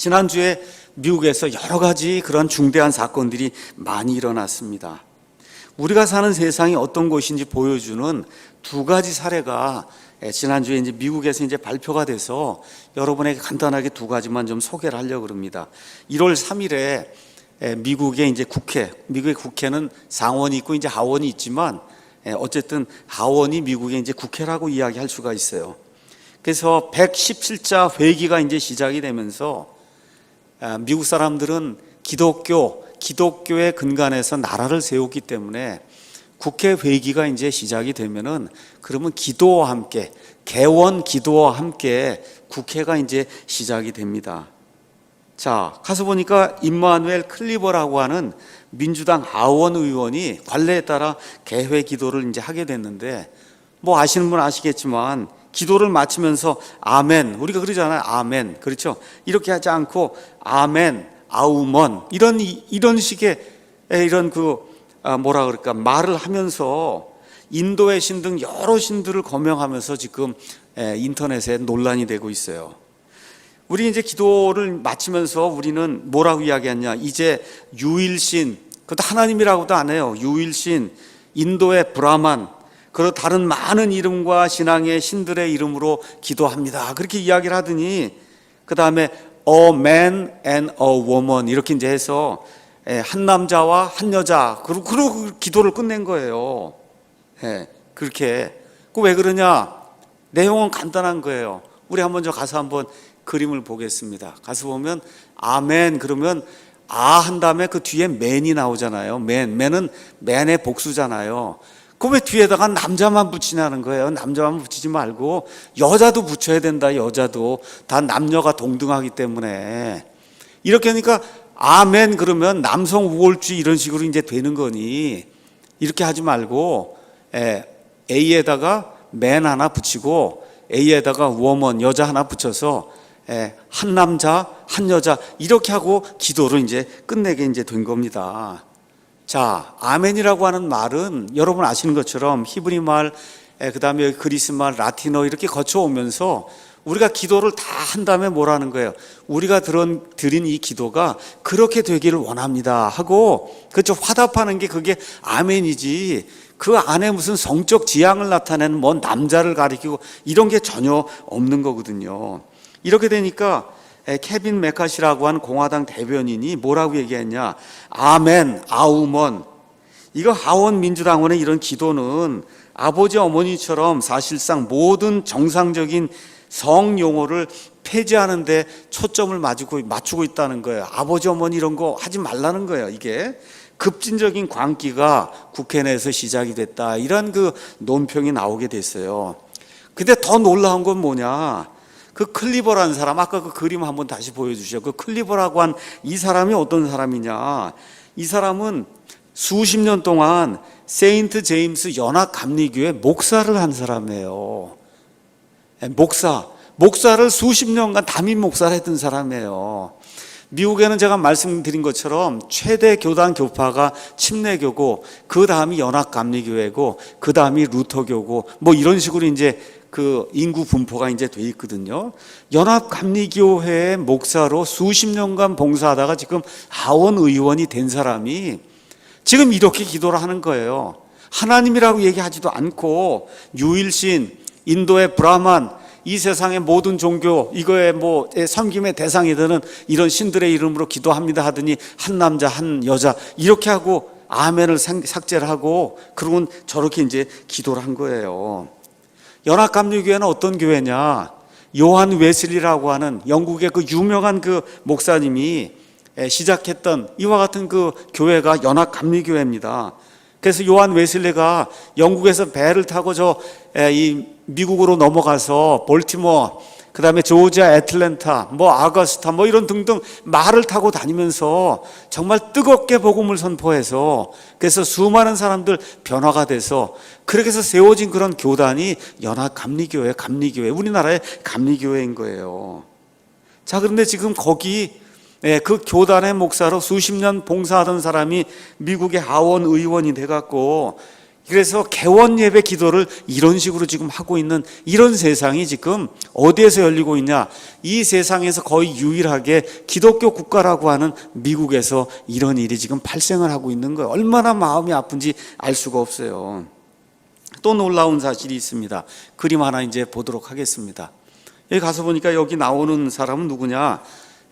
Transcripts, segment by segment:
지난주에 미국에서 여러 가지 그런 중대한 사건들이 많이 일어났습니다. 우리가 사는 세상이 어떤 곳인지 보여주는 두 가지 사례가 예, 지난주에 이제 미국에서 이제 발표가 돼서 여러분에게 간단하게 두 가지만 좀 소개를 하려고 합니다. 1월 3일에 예, 미국의 이제 국회, 미국의 국회는 상원이 있고 이제 하원이 있지만 예, 어쨌든 하원이 미국의 이제 국회라고 이야기할 수가 있어요. 그래서 117자 회기가 이제 시작이 되면서 아, 미국 사람들은 기독교, 기독교의 근간에서 나라를 세웠기 때문에 국회 회기가 이제 시작이 되면은 그러면 기도와 함께 개원 기도와 함께 국회가 이제 시작이 됩니다. 자, 가서 보니까 임마누엘 클리버라고 하는 민주당 하원 의원이 관례에 따라 개회 기도를 이제 하게 됐는데 뭐 아시는 분 아시겠지만 기도를 마치면서 아멘. 우리가 그러잖아요. 아멘. 그렇죠? 이렇게 하지 않고 아멘 아우먼. 이런 이런 식의 이런 그 아, 뭐라 그럴까? 말을 하면서 인도의 신 등 여러 신들을 거명하면서 지금 인터넷에 논란이 되고 있어요. 우리 이제 기도를 마치면서 우리는 뭐라고 이야기했냐? 이제 유일신, 그것도 하나님이라고도 안 해요. 유일신, 인도의 브라만, 그리고 다른 많은 이름과 신앙의 신들의 이름으로 기도합니다. 그렇게 이야기를 하더니 그 다음에 a man and a woman 이렇게 이제 해서 한 남자와 한 여자 그리고 그리고 기도를 끝낸 거예요. 예, 그렇게 그 왜 그러냐? 내용은 간단한 거예요. 우리 한번 저 가서 한번 그림을 보겠습니다. 가서 보면 아멘 그러면 아 한 다음에 그 뒤에 맨이 나오잖아요. 맨 맨은 맨의 복수잖아요. 그 왜 뒤에다가 남자만 붙이냐는 거예요. 남자만 붙이지 말고 여자도 붙여야 된다. 여자도 다 남녀가 동등하기 때문에 이렇게 하니까 아멘 그러면 남성 우월주의 이런 식으로 이제 되는 거니 이렇게 하지 말고 에, A에다가 맨 하나 붙이고 A에다가 woman 여자 하나 붙여서 에, 한 남자 한 여자 이렇게 하고 기도를 이제 끝내게 이제 된 겁니다. 자, 아멘이라고 하는 말은 여러분 아시는 것처럼 히브리 말, 그 다음에 그리스 말, 라틴어 이렇게 거쳐오면서 우리가 기도를 다 한 다음에 뭐라는 거예요? 우리가 드린, 드린 이 기도가 그렇게 되기를 원합니다. 하고, 그렇죠. 화답하는 게 그게 아멘이지. 그 안에 무슨 성적 지향을 나타내는 뭔 남자를 가리키고 이런 게 전혀 없는 거거든요. 이렇게 되니까 케빈 메카시라고 하는 공화당 대변인이 뭐라고 얘기했냐? 아멘, 아우먼. 이거 하원 민주당원의 이런 기도는 아버지 어머니처럼 사실상 모든 정상적인 성 용어를 폐지하는 데 초점을 맞추고, 맞추고 있다는 거예요. 아버지 어머니 이런 거 하지 말라는 거예요. 이게 급진적인 광기가 국회 내에서 시작이 됐다. 이런 그 논평이 나오게 됐어요. 근데 더 놀라운 건 뭐냐? 그 클리버라는 사람 아까 그 그림 한번 다시 보여주시죠. 그 클리버라고 한 이 사람이 어떤 사람이냐? 이 사람은 수십 년 동안 세인트 제임스 연합 감리교회 목사를 한 사람이에요. 예, 목사, 목사를 수십 년간 담임 목사를 했던 사람이에요. 미국에는 제가 말씀드린 것처럼 최대 교단 교파가 침례교고 그 다음이 연합 감리교회고 그 다음이 루터교고 뭐 이런 식으로 이제 그 인구 분포가 이제 돼 있거든요. 연합감리교회의 목사로 수십 년간 봉사하다가 지금 하원 의원이 된 사람이 지금 이렇게 기도를 하는 거예요. 하나님이라고 얘기하지도 않고 유일신, 인도의 브라만, 이 세상의 모든 종교 이거에 뭐 섬김의 대상이 되는 이런 신들의 이름으로 기도합니다 하더니 한 남자 한 여자 이렇게 하고 아멘을 삭제를 하고 그러면 저렇게 이제 기도를 한 거예요. 연합감리교회는 어떤 교회냐? 요한 웨슬리라고 하는 영국의 그 유명한 그 목사님이 시작했던 이와 같은 그 교회가 연합감리교회입니다. 그래서 요한 웨슬리가 영국에서 배를 타고 저 이 미국으로 넘어가서 볼티모어 그 다음에 조지아 애틀랜타 뭐 아거스타 뭐 이런 등등 말을 타고 다니면서 정말 뜨겁게 복음을 선포해서 그래서 수많은 사람들 변화가 돼서 그렇게 해서 세워진 그런 교단이 연합 감리교회 감리교회 우리나라의 감리교회인 거예요. 자 그런데 지금 거기 예, 그 교단의 목사로 수십 년 봉사하던 사람이 미국의 하원 의원이 돼갖고 그래서 개원 예배 기도를 이런 식으로 지금 하고 있는 이런 세상이 지금 어디에서 열리고 있냐? 이 세상에서 거의 유일하게 기독교 국가라고 하는 미국에서 이런 일이 지금 발생을 하고 있는 거예요. 얼마나 마음이 아픈지 알 수가 없어요. 또 놀라운 사실이 있습니다. 그림 하나 이제 보도록 하겠습니다. 여기 가서 보니까 여기 나오는 사람은 누구냐?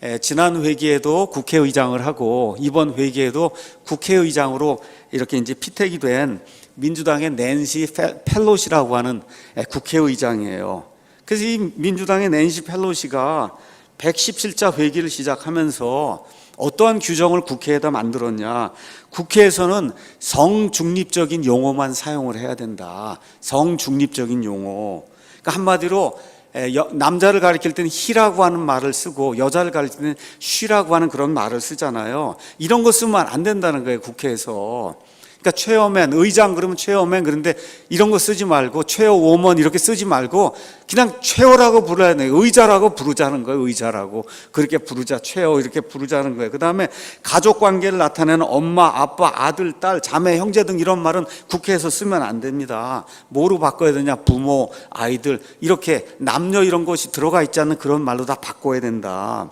에, 지난 회기에도 국회의장을 하고 이번 회기에도 국회의장으로 이렇게 이제 피택이 된 민주당의 낸시 페- 펠로시라고 하는 에, 국회의장이에요. 그래서 이 민주당의 낸시 펠로시가 117자 회기를 시작하면서 어떠한 규정을 국회에다 만들었냐? 국회에서는 성중립적인 용어만 사용을 해야 된다. 성중립적인 용어. 그러니까 한마디로 에, 여- 남자를 가리킬 때는 히라고 하는 말을 쓰고 여자를 가리킬 때는 쉬라고 하는 그런 말을 쓰잖아요. 이런 거 쓰면 안 된다는 거예요, 국회에서. 그러니까 최어맨, 의장 그러면 최어맨 그런데 이런 거 쓰지 말고 최어워먼 이렇게 쓰지 말고 그냥 최어라고 불러야 돼. 의자라고 부르자는 거예요, 의자라고. 그렇게 부르자, 최어 이렇게 부르자는 거예요. 그 다음에 가족 관계를 나타내는 엄마, 아빠, 아들, 딸, 자매, 형제 등 이런 말은 국회에서 쓰면 안 됩니다. 뭐로 바꿔야 되냐? 부모, 아이들 이렇게 남녀 이런 것이 들어가 있지 않는 그런 말로 다 바꿔야 된다.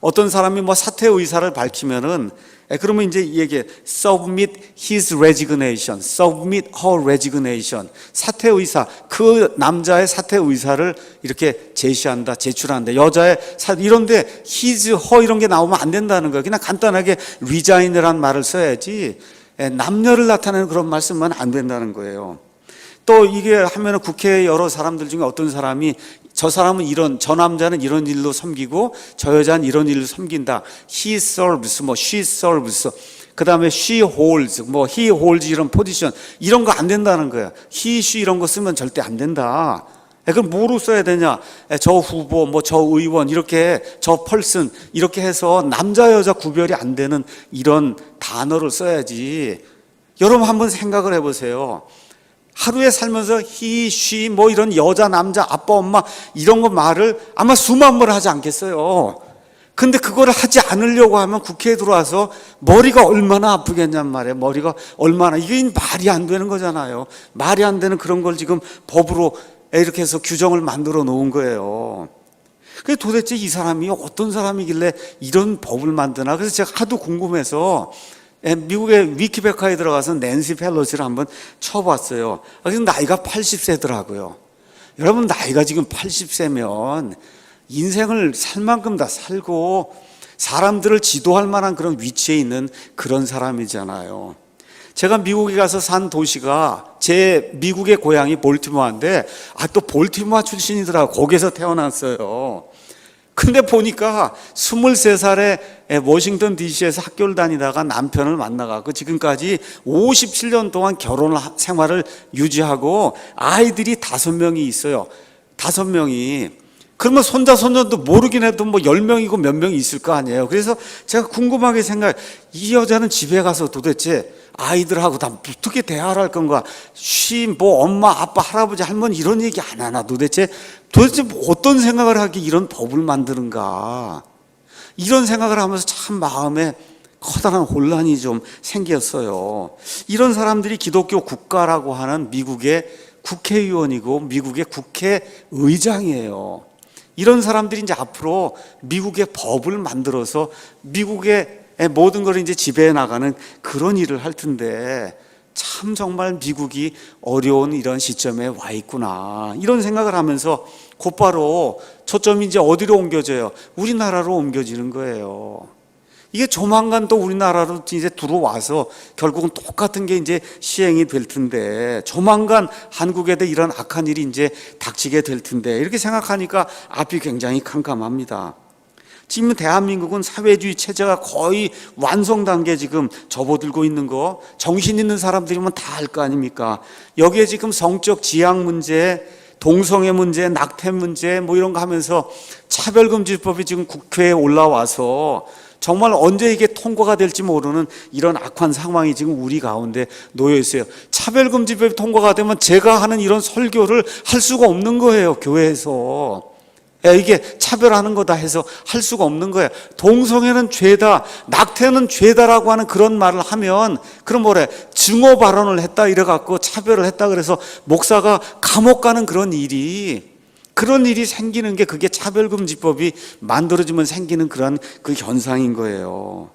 어떤 사람이 뭐 사퇴 의사를 밝히면은 에, 그러면 이제 얘기해 submit his resignation, submit her resignation. 사퇴 의사 그 남자의 사퇴 의사를 이렇게 제시한다, 제출한다. 여자의 사 이런데 his, her 이런 게 나오면 안 된다는 거예요. 그냥 간단하게 resign이라는 말을 써야지 에, 남녀를 나타내는 그런 말 쓰면 안 된다는 거예요. 또 이게 하면은 국회 여러 사람들 중에 어떤 사람이 저 사람은 이런 저 남자는 이런 일로 섬기고 저 여자는 이런 일로 섬긴다. He serves 뭐 she serves 그 다음에 she holds 뭐 he holds 이런 포지션 이런 거 안 된다는 거야. he she 이런 거 쓰면 절대 안 된다. 에, 그럼 뭐로 써야 되냐? 에, 저 후보, 뭐 저 의원 이렇게 저 펄슨 이렇게 해서 남자 여자 구별이 안 되는 이런 단어를 써야지. 여러분 한번 생각을 해보세요. 하루에 살면서 he, she 뭐 이런 여자, 남자, 아빠, 엄마 이런 거 말을 아마 수만 번 하지 않겠어요. 근데 그거를 하지 않으려고 하면 국회에 들어와서 머리가 얼마나 아프겠냔 말이에요. 머리가 얼마나 이게 말이 안 되는 거잖아요. 말이 안 되는 그런 걸 지금 법으로 이렇게 해서 규정을 만들어 놓은 거예요. 그 도대체 이 사람이 어떤 사람이길래 이런 법을 만드나? 그래서 제가 하도 궁금해서 예, 미국의 위키백과에 들어가서 낸시 펠로시를 한번 쳐봤어요. 아, 그래서 나이가 80세더라고요. 여러분 나이가 지금 80세면 인생을 살 만큼 다 살고 사람들을 지도할 만한 그런 위치에 있는 그런 사람이잖아요. 제가 미국에 가서 산 도시가 제 미국의 고향이 볼티모어인데 아 또 볼티모어 출신이더라고. 거기서 태어났어요. 근데 보니까 23살에 워싱턴 DC에서 학교를 다니다가 남편을 만나가고 지금까지 57년 동안 결혼 생활을 유지하고 아이들이 다섯 명이 있어요. 다섯 명이. 그러면 손자, 손녀도 모르긴 해도 뭐 10명이고 몇 명이 있을 거 아니에요. 그래서 제가 궁금하게 생각, 이 여자는 집에 가서 도대체 아이들하고 다 어떻게 대화를 할 건가? 쉬, 뭐 엄마, 아빠, 할아버지, 할머니 이런 얘기 안 하나? 도대체, 도대체 뭐 어떤 생각을 하기 이런 법을 만드는가? 이런 생각을 하면서 참 마음에 커다란 혼란이 좀 생겼어요. 이런 사람들이 기독교 국가라고 하는 미국의 국회의원이고 미국의 국회의장이에요. 이런 사람들이 이제 앞으로 미국의 법을 만들어서 미국의 모든 걸 이제 지배해 나가는 그런 일을 할 텐데 참 정말 미국이 어려운 이런 시점에 와 있구나. 이런 생각을 하면서 곧바로 초점이 이제 어디로 옮겨져요? 우리나라로 옮겨지는 거예요. 이게 조만간 또 우리나라로 이제 들어와서 결국은 똑같은 게 이제 시행이 될 텐데 조만간 한국에도 이런 악한 일이 이제 닥치게 될 텐데 이렇게 생각하니까 앞이 굉장히 캄캄합니다. 지금 대한민국은 사회주의 체제가 거의 완성 단계 지금 접어들고 있는 거 정신 있는 사람들이면 다 알 거 아닙니까? 여기에 지금 성적 지향 문제, 동성애 문제, 낙태 문제 뭐 이런 거 하면서 차별금지법이 지금 국회에 올라와서 정말 언제 이게 통과가 될지 모르는 이런 악한 상황이 지금 우리 가운데 놓여 있어요. 차별금지법이 통과가 되면 제가 하는 이런 설교를 할 수가 없는 거예요, 교회에서. 야, 이게 차별하는 거다 해서 할 수가 없는 거예요. 동성애는 죄다, 낙태는 죄다라고 하는 그런 말을 하면, 그럼 뭐래? 증오 발언을 했다 이래 갖고 차별을 했다 그래서 목사가 감옥 가는 그런 일이, 그런 일이 생기는 게 그게 차별금지법이 만들어지면 생기는 그런 그 현상인 거예요.